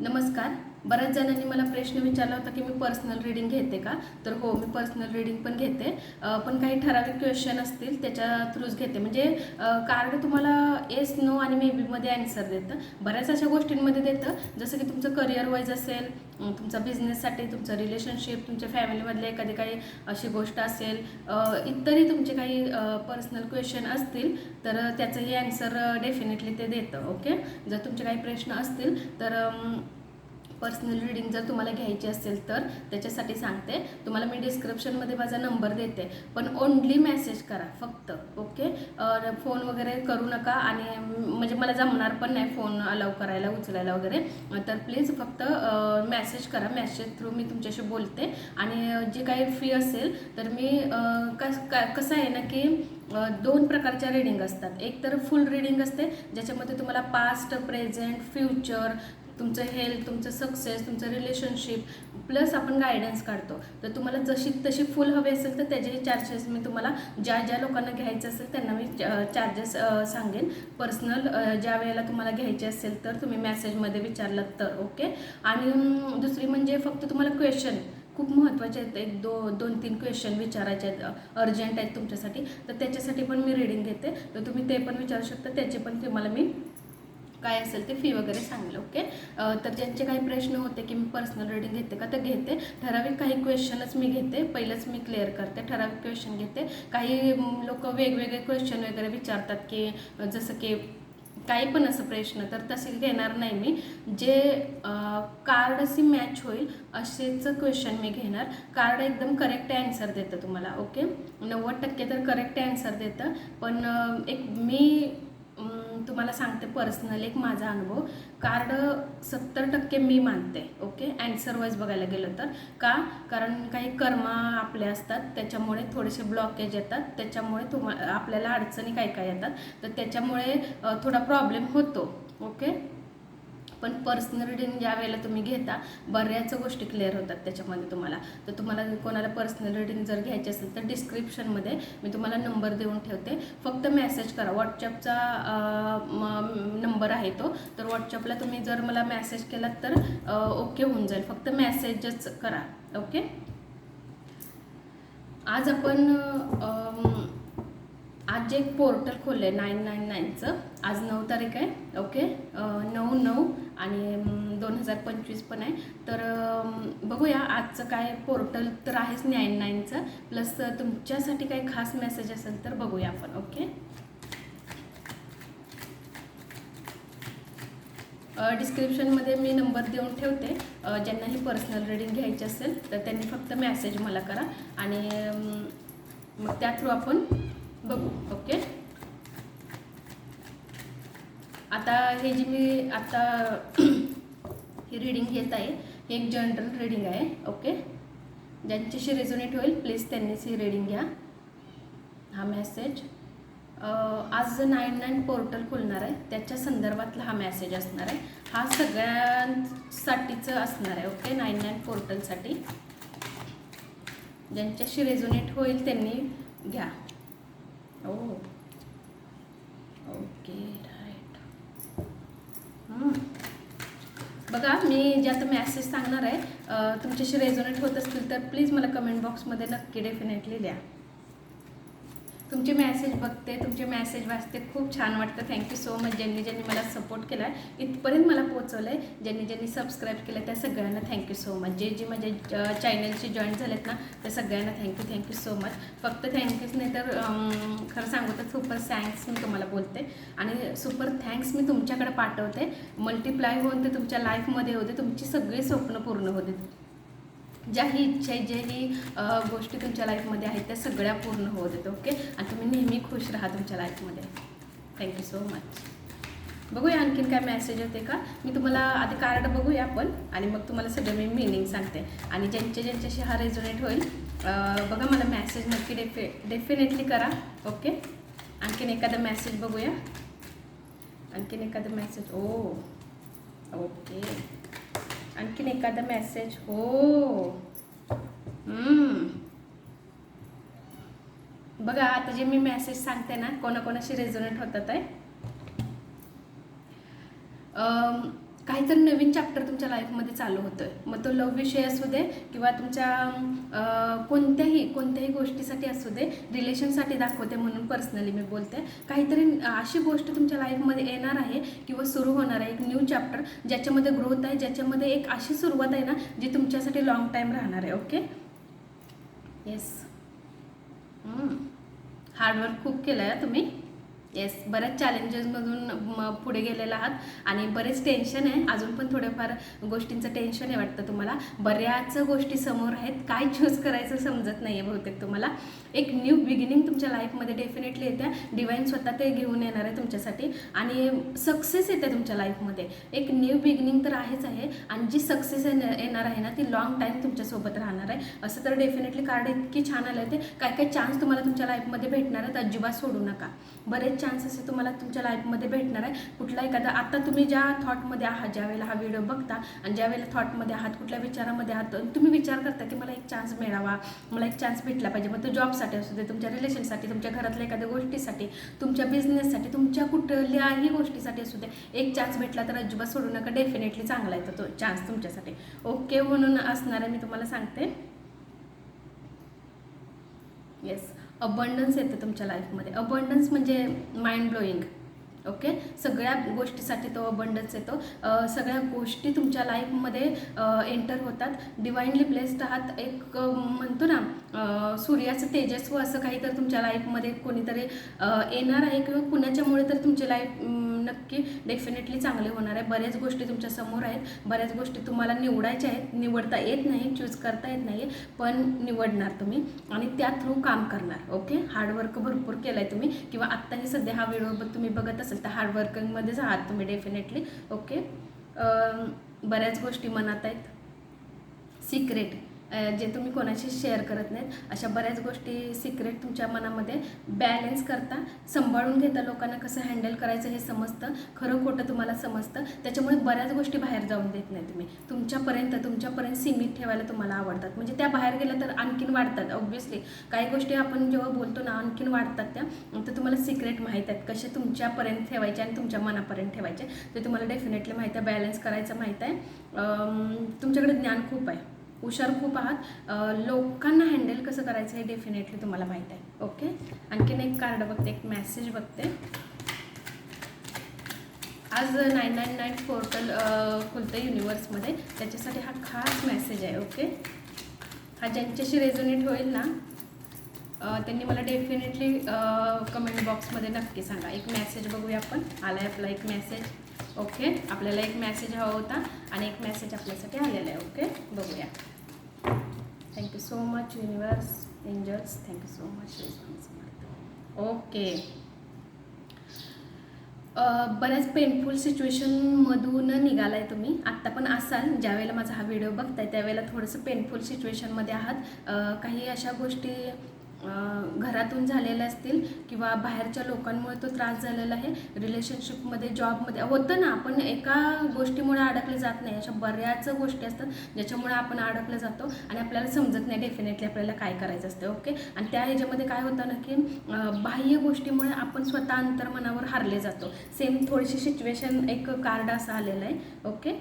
नमस्कार. बऱ्याच जणांनी मला प्रश्न विचारला होता की मी पर्सनल रीडिंग घेते का? तर हो मी पर्सनल रीडिंग पण घेते. पण काही ठराविक क्वेश्चन असतील त्याच्या थ्रूच घेते. म्हणजे कार्ड तुम्हाला येस नो आणि मे बीमध्ये ॲन्सर देतं. बऱ्याच अशा गोष्टींमध्ये देतं. जसं की तुमचं करिअर वाईज असेल तुमचा बिझनेससाठी तुमचं रिलेशनशिप तुमच्या फॅमिलीमधले एखादी काही अशी गोष्ट असेल इतरही तुमचे काही पर्सनल क्वेश्चन असतील तर त्याचंही ॲन्सर डेफिनेटली ते देतं. ओके जर तुमचे काही प्रश्न असतील तर पर्सनल रिडिंग जर तुम्हाला घ्यायची असेल तर त्याच्यासाठी सांगते. तुम्हाला मी डिस्क्रिप्शनमध्ये माझा नंबर देते. पण ओनली मेसेज करा फक्त. ओके फोन वगैरे करू नका आणि म्हणजे मला जमणार पण नाही फोन अलाव करायला उचलायला वगैरे. तर प्लीज फक्त मेसेज करा. मेसेज थ्रू मी तुमच्याशी बोलते. आणि जी काही फी असेल तर मी कस कसं आहे ना की दोन प्रकारच्या रिडिंग असतात. एक तर फुल रिडिंग असते ज्याच्यामध्ये तुम्हाला पास्ट प्रेझेंट फ्युचर तुमचं हेल्थ तुमचं सक्सेस तुमचं रिलेशनशिप प्लस आपण गायडन्स काढतो. तर तुम्हाला जशी तशी फुल हवी असेल तर त्याचे चार्जेस मी तुम्हाला ज्या ज्या लोकांना घ्यायचं असेल त्यांना मी चार्जेस सांगेन. पर्सनल ज्या वेळेला तुम्हाला घ्यायचे असेल तर तुम्ही मॅसेजमध्ये विचारलं तर ओके आणि दुसरी म्हणजे फक्त तुम्हाला क्वेश्चन खूप महत्त्वाचे आहेत. एक दो दोन तीन क्वेश्चन विचारायचे आहेत अर्जंट आहेत तुमच्यासाठी. तर त्याच्यासाठी पण मी रीडिंग घेते. तर तुम्ही ते पण विचारू शकता. त्याचे पण तुम्हाला मी काय असेल ते फी वगैरे सांगेल ओके तर ज्यांचे काही प्रश्न होते की मी पर्सनल रीडिंग घेते का तर घेते. ठराविक काही क्वेश्चनच मी घेते. पहिलंच मी क्लिअर करते. ठराविक क्वेश्चन घेते. काही लोक वेगवेगळे क्वेश्चन वगैरे विचारतात की जसं की काही पण असं प्रश्न तर तसे घेणार नाही मी. जे कार्डशी मॅच होईल असेच क्वेश्चन मी घेणार. कार्ड एकदम करेक्ट ॲन्सर देतं तुम्हाला ओके नव्वद टक्के तर करेक्ट ॲन्सर देतं. पण एक मी तुम्हाला सांगते पर्सनल एक माझा अनुभव. कार्ड सत्तर टक्के मी मानते ओके अँसर वाईज बघायला गेलं तर. का? कारण काही कर्मा आपले असतात त्याच्यामुळे थोडेसे ब्लॉकेज येतात त्याच्यामुळे तुम्हा आपल्याला अडचणी काय काय येतात तर त्याच्यामुळे थोडा प्रॉब्लेम होतो ओके पण पर्सनल रिडिंग ज्या वेळेला तुम्ही घेता बऱ्याच गोष्टी क्लिअर होतात त्याच्यामध्ये तुम्हाला. तर तुम्हाला कोणाला पर्सनल रिडिंग जर घ्यायची असेल तर डिस्क्रिप्शनमध्ये मी तुम्हाला नंबर देऊन ठेवते. फक्त मेसेज करा. व्हॉट्सअपचा नंबर आहे तो. तर व्हॉट्सअपला तुम्ही जर मला मेसेज केलात तर ओके होऊन जाईल. फक्त मेसेजच करा. ओके आज आपण आज जे एक पोर्टल खोललं आहे नाईन नाईन नाईनचं. आज नऊ तारीख आहे ओके? नऊ नऊ आणि दोन हजार पंचवीस पण आहे. तर बघूया आजचं काय पोर्टल तर आहेच नाईन नाईनचं. प्लस तुमच्यासाठी काही खास मेसेज असेल तर बघूया आपण ओके? डिस्क्रिप्शनमध्ये मी नंबर देऊन ठेवते. ज्यांना ही पर्सनल रिडिंग घ्यायची असेल तर त्यांनी फक्त मेसेज मला करा. आणि मग त्या थ्रू आपण बघू ओके? आता हे जी मी आता ही रीडिंग घेत आहे हे एक जनरल रीडिंग आहे ओके? ज्यांच्याशी रेझोनेट होईल प्लीज त्यांनीच ही रीडिंग घ्या. हा मेसेज आज नाईन नाईन पोर्टल खुलणार आहे त्याच्या संदर्भातला हा मेसेज असणार आहे. हा सगळ्यांसाठीचं असणार आहे ओके? नाईन नाईन पोर्टलसाठी ज्यांच्याशी रेझोनेट होईल त्यांनी घ्या. ओ. ओके राईट बघा मी जे आता मॅसेज सांगणार आहे तुमच्याशी रेझोनेट होत असतील तर प्लीज मला कमेंट बॉक्समध्ये नक्की डेफिनेटली द्या. तुमचे मॅसेज बघते तुमचे मॅसेज वाचते. खूप छान वाटतं. थँक्यू सो मच ज्यांनी ज्यांनी मला सपोर्ट केला आहे इथपर्यंत मला पोहोचवलं आहे ज्यांनी ज्यांनी सबस्क्राईब केलं त्या सगळ्यांना थँक्यू सो मच जे जे माझ्या चॅनलशी जॉईन झालेत ना त्या सगळ्यांना थँक्यू थँक्यू सो मच फक्त थँक्यूच नाही तर खरं सांगू तर सुपर थँक्स मी तुम्हाला बोलते. आणि सुपर थँक्स मी तुमच्याकडे पाठवते. मल्टिप्लाय होऊन ते तुमच्या लाईफमध्ये होते. तुमची सगळी स्वप्न पूर्ण होते ज्याही इच्छा आहे ज्याही गोष्टी तुमच्या लाईफमध्ये आहेत त्या सगळ्या पूर्ण होत आहेत ओके? आणि तुम्ही नेहमी खुश राहा तुमच्या लाईफमध्ये. थँक्यू सो मच बघूया आणखीन काय मेसेज होते का? मी तुम्हाला आधी कार्ड बघूया आपण आणि मग तुम्हाला सगळं मी मिनिंग सांगते. आणि ज्यांच्या ज्यांच्याशी हा रेझोनेट होईल बघा मला मेसेज नक्की डेफि डेफिनेटली करा ओके? आणखीन एखादा मेसेज बघूया. आणखीन एखादा मेसेज ओ ओके. आणखीन एखादा मेसेज हो. बघा आता जे मी मेसेज सांगते ना कोणाकोणाशी रेझोनेट होतात आहे? काहीतरी नवीन चॅप्टर तुमच्या लाईफमध्ये चालू होतोय. मग तो लव विषय असू दे किंवा तुमच्या कोणत्याही कोणत्याही गोष्टीसाठी असू दे रिलेशनसाठी दाखवते म्हणून पर्सनली मी बोलते. काहीतरी अशी गोष्ट तुमच्या लाईफमध्ये येणार आहे किंवा सुरू होणार आहे एक न्यू चॅप्टर ज्याच्यामध्ये ग्रोथ आहे ज्याच्यामध्ये एक अशी सुरुवात आहे ना जी तुमच्यासाठी लॉंग टाईम राहणार आहे ओके येस हार्डवर्क खूप केलं आहे तुम्ही. येस बऱ्याच चॅलेंजेसमधून पुढे गेलेला आहात. आणि बरेच टेन्शन आहे. अजून पण थोडेफार गोष्टींचं टेन्शन आहे वाटतं तुम्हाला. बऱ्याच गोष्टी समोर आहेत. काय चूज करायचं समजत नाही आहे बहुतेक तुम्हाला. एक न्यू बिगिनिंग तुमच्या लाईफमध्ये डेफिनेटली येत्या डिवाईन स्वतः ते घेऊन येणार आहे तुमच्यासाठी. आणि सक्सेस येते तुमच्या लाईफमध्ये एक न्यू बिगिनिंग तर आहेच आहे. आणि जी सक्सेस येणार आहे ना ती लॉंग टाईम तुमच्यासोबत राहणार आहे. असं तर डेफिनेटली कार्ड इतकी छान आलं आहे ते. काय काय चान्स तुम्हाला तुमच्या लाईफमध्ये भेटणार आहेत अजिबात सोडू नका. बरेच चान्स असे तुम्हाला तुमच्या लाईफमध्ये भेटणार आहे. कुठला एखादा आता तुम्ही ज्या थॉटमध्ये आहात ज्या वेळेला हा व्हिडिओ बघता आणि ज्या वेळेला थॉटमध्ये आहात कुठल्या विचारामध्ये आहात तुम्ही विचार करता की मला एक चान्स मिळावा मला एक चान्स भेटला पाहिजे. मग तो जॉबसाठी असू दे तुमच्या रिलेशनसाठी तुमच्या घरातल्या एखाद्या गोष्टीसाठी तुमच्या बिझनेससाठी तुमच्या कुठल्याही गोष्टीसाठी असू दे एक चान्स भेटला तर अजिबात सोडू नका. डेफिनेटली चांगला येतो तो चान्स तुमच्यासाठी. ओके म्हणून असणार आहे मी तुम्हाला सांगते. येस अबंडन्स येतं तुमच्या लाईफमध्ये अबंडन्स म्हणजे माइंड ब्लोईंग ओके सगळ्या गोष्टीसाठी तो अबंडन्स येतो. सगळ्या गोष्टी तुमच्या लाईफमध्ये एंटर होतात. डिवाइनली ब्लेस्ड आहात. एक म्हणतो ना सूर्याचं तेजस्व असं काही तर तुमच्या लाईफमध्ये कोणीतरी येणार आहे किंवा कुणाच्यामुळे तर तुमची लाईफ नक्की डेफिनेटली चांगले होणार आहे. बऱ्याच गोष्टी तुमच्यासमोर आहेत. बऱ्याच गोष्टी तुम्हाला निवडायच्या आहेत. निवडता येत नाही चूज करता येत नाही पण निवडणार तुम्ही आणि त्या थ्रू काम करणार. ओके हार्डवर्क भरपूर केलं आहे तुम्ही किंवा आत्ताही सध्या हा व्हिडिओ तुम्ही बघत असेल तर हार्डवर्किंगमध्येच आहात तुम्ही डेफिनेटली ओके बऱ्याच गोष्टी मनात आहेत. सिक्रेट जे तुम्ही कोणाशी शेअर करत नाहीत अशा बऱ्याच गोष्टी सिक्रेट तुमच्या मनामध्ये बॅलेन्स करता सांभाळून घेता लोकांना कसं हँडल करायचं हे समजतं खरं खोटं तुम्हाला समजतं त्याच्यामुळे बऱ्याच गोष्टी बाहेर जाऊन देत नाही तुम्ही. तुमच्यापर्यंत तुमच्यापर्यंत सीमित ठेवायला तुम्हाला आवडतात. म्हणजे त्या बाहेर गेल्या तर आणखीन वाढतात ऑब्व्हियसली काही गोष्टी आपण जेव्हा बोलतो ना आणखीन वाढतात त्या. तर तुम्हाला सिक्रेट माहीत आहेत कसे तुमच्यापर्यंत ठेवायचे आणि तुमच्या मनापर्यंत ठेवायचे. ते तुम्हाला डेफिनेटली माहीत आहे बॅलन्स करायचं माहीत आहे. तुमच्याकडे ज्ञान खूप आहे. हुशार खूप आहात. लोकांना हँडल कसं करायचं हे डेफिनेटली तुम्हाला माहीत आहे. ओके आणखीन एक कार्ड बघते एक मेसेज बघते. आज नाईन नाईन नाईन पोर्टल खुलतं युनिवर्समध्ये त्याच्यासाठी हा खास मेसेज आहे ओके हा ज्यांच्याशी रेझोनेट होईल ना त्यांनी मला डेफिनेटली कमेंट बॉक्समध्ये नक्की सांगा. एक मेसेज बघूया आपण. आला आहे आपला एक मेसेज ओके? आपल्याला एक मेसेज हवा होता आणि एक मेसेज आपल्यासाठी आलेला आहे ओके? बघूया. Thank you so much universe angels thank you so much okay. बऱ्याच पेनफुल सिच्युएशनमधून निघाला आहे तुम्ही. आत्ता पण असाल ज्यावेळेला माझा हा व्हिडिओ बघताय त्यावेळेला थोडंसं पेनफुल सिच्युएशनमध्ये आहात. काही अशा गोष्टी घरातून झालेले असतील किंवा बाहेरच्या लोकांमुळे तो त्रास झालेला आहे रिलेशनशिपमध्ये जॉबमध्ये होतं ना आपण एका गोष्टीमुळे अडकले जात नाही. अशा बऱ्याच गोष्टी असतात ज्याच्यामुळे आपण अडकलं जातो आणि आपल्याला समजत नाही डेफिनेटली आपल्याला काय करायचं असतं ओके आणि त्या ह्याच्यामध्ये काय होतं ना की बाह्य गोष्टीमुळे आपण स्वतः अंतर्मनावर हारले जातो. सेम थोडीशी सिच्युएशन एक कार्ड असं आलेलं आहे ओके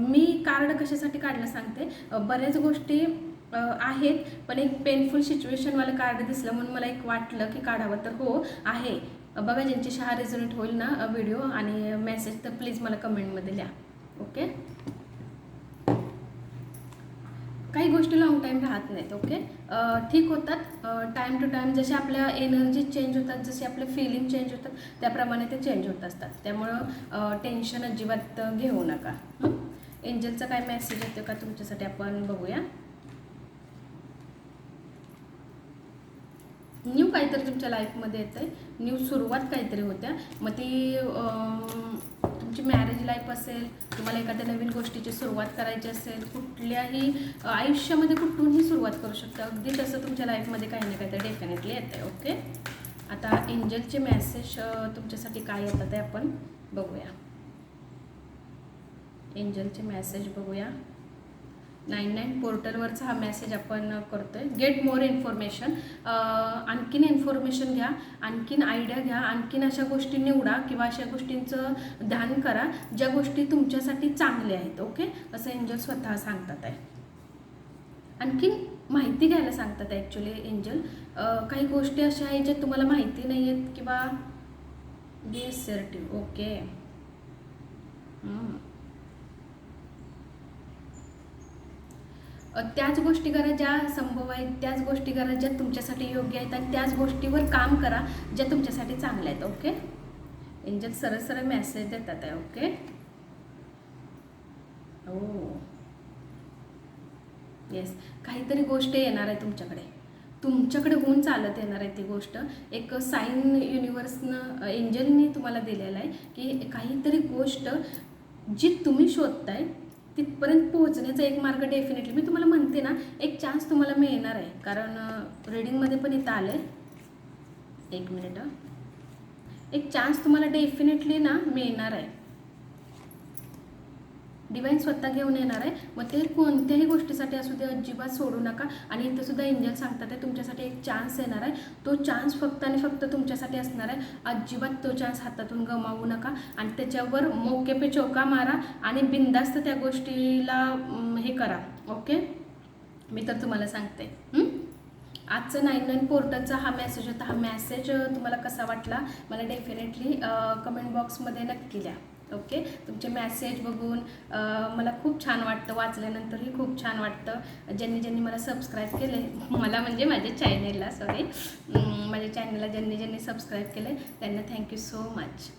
मी कार्ड कशासाठी काढलं सांगते? बऱ्याच गोष्टी आहेत पण एक पेनफुल सिच्युएशनवालं कार्ड दिसलं म्हणून मला एक वाटलं की काढावं तर हो आहे. बघा ज्यांच्याशी हा रेझोनेट होईल ना व्हिडिओ आणि मेसेज तर प्लीज मला कमेंटमध्ये लिहा. ओके काही गोष्टी लाँग टाईम राहत नाहीत ओके ठीक होतात. टाईम टू टाईम जसे आपल्या एनर्जी चेंज होतात जसे आपले फिलिंग चेंज होतात त्याप्रमाणे ते चेंज होत असतात. त्यामुळं टेन्शन अजिबात घेऊ नका. एंजलचा काय मेसेज येतो का? तुमच्यासाठी आपण बघूया. न्यू काहीतरी तुमच्या लाईफमध्ये येतं आहे न्यू सुरुवात काहीतरी होत्या. मग ती तुमची मॅरेज लाईफ असेल तुम्हाला एखाद्या नवीन गोष्टीची सुरुवात करायची असेल कुठल्याही आयुष्यामध्ये कुठूनही सुरुवात करू शकता. अगदी तसं तुमच्या लाईफमध्ये काही ना काहीतरी डेफिनेटली येतं आहे ओके आता एंजलचे मेसेज तुमच्यासाठी काय येतात ते आपण बघूया. एंजलचे मेसेज बघूया. नाईन नाईन पोर्टलवरचा हा मेसेज आपण करतो आहे गेट मोर इन्फॉर्मेशन आणखीन इन्फॉर्मेशन घ्या आणखीन आयडिया घ्या आणखीन अशा गोष्टी निवडा किंवा अशा गोष्टींचं ध्यान करा ज्या गोष्टी तुमच्यासाठी चांगल्या आहेत ओके? असं एंजल स्वतः सांगतात आहे. आणखीन माहिती घ्यायला सांगतात ॲक्च्युली एंजल. काही गोष्टी अशा आहेत ज्या तुम्हाला माहिती नाही आहेत किंवा बी एसर्टिव्ह ओके. त्याच गोष्टी करा ज्या संभव आहेत त्याच गोष्टी करा ज्या तुमच्यासाठी योग्य आहेत आणि त्याच गोष्टीवर काम करा ज्या तुमच्यासाठी चांगल्या आहेत ओके? एंजल सरळ सरळ मेसेज देतात आहे ओके? हो. येस काहीतरी गोष्ट येणार आहे तुमच्याकडे. तुमच्याकडे होऊन चालत येणार आहे ती गोष्ट. एक साईन युनिवर्सनं एंजलनी तुम्हाला दिलेलं आहे की काहीतरी गोष्ट जी तुम्ही शोधताय तिथपर्यंत पोहोचण्याचा एक मार्ग डेफिनेटली मी तुम्हाला म्हणते ना एक चान्स तुम्हाला मिळणार आहे. कारण रीडिंगमध्ये पण इथं आलं आहे एक मिनिट एक चान्स तुम्हाला डेफिनेटली ना मिळणार आहे. डिवाईन स्वतः घेऊन येणार आहे. मग ते कोणत्याही गोष्टीसाठी असू दे अजिबात सोडू नका. आणि इथे सुद्धा एंजल सांगतात आहे तुमच्यासाठी एक चान्स येणार आहे. तो चान्स फक्त आणि फक्त तुमच्यासाठी असणार आहे. अजिबात तो चान्स हातातून गमावू नका. आणि त्याच्यावर मोके पे चौका मारा आणि बिंदास्त त्या गोष्टीला हे करा. ओके मी तर तुम्हाला सांगते. आजचं नाईन नाईन पोर्टलचा हा मेसेज होता. हा मेसेज तुम्हाला कसा वाटला? मला डेफिनेटली कमेंट बॉक्समध्ये नक्की द्या ओके? तुमचे मॅसेज बघून मला खूप छान वाटतं वाचल्यानंतरही खूप छान वाटतं. ज्यांनी ज्यांनी मला सबस्क्राईब केले मला म्हणजे माझ्या चॅनेलला सॉरी माझ्या चॅनेलला ज्यांनी ज्यांनी सबस्क्राईब केले त्यांना थँक्यू सो मच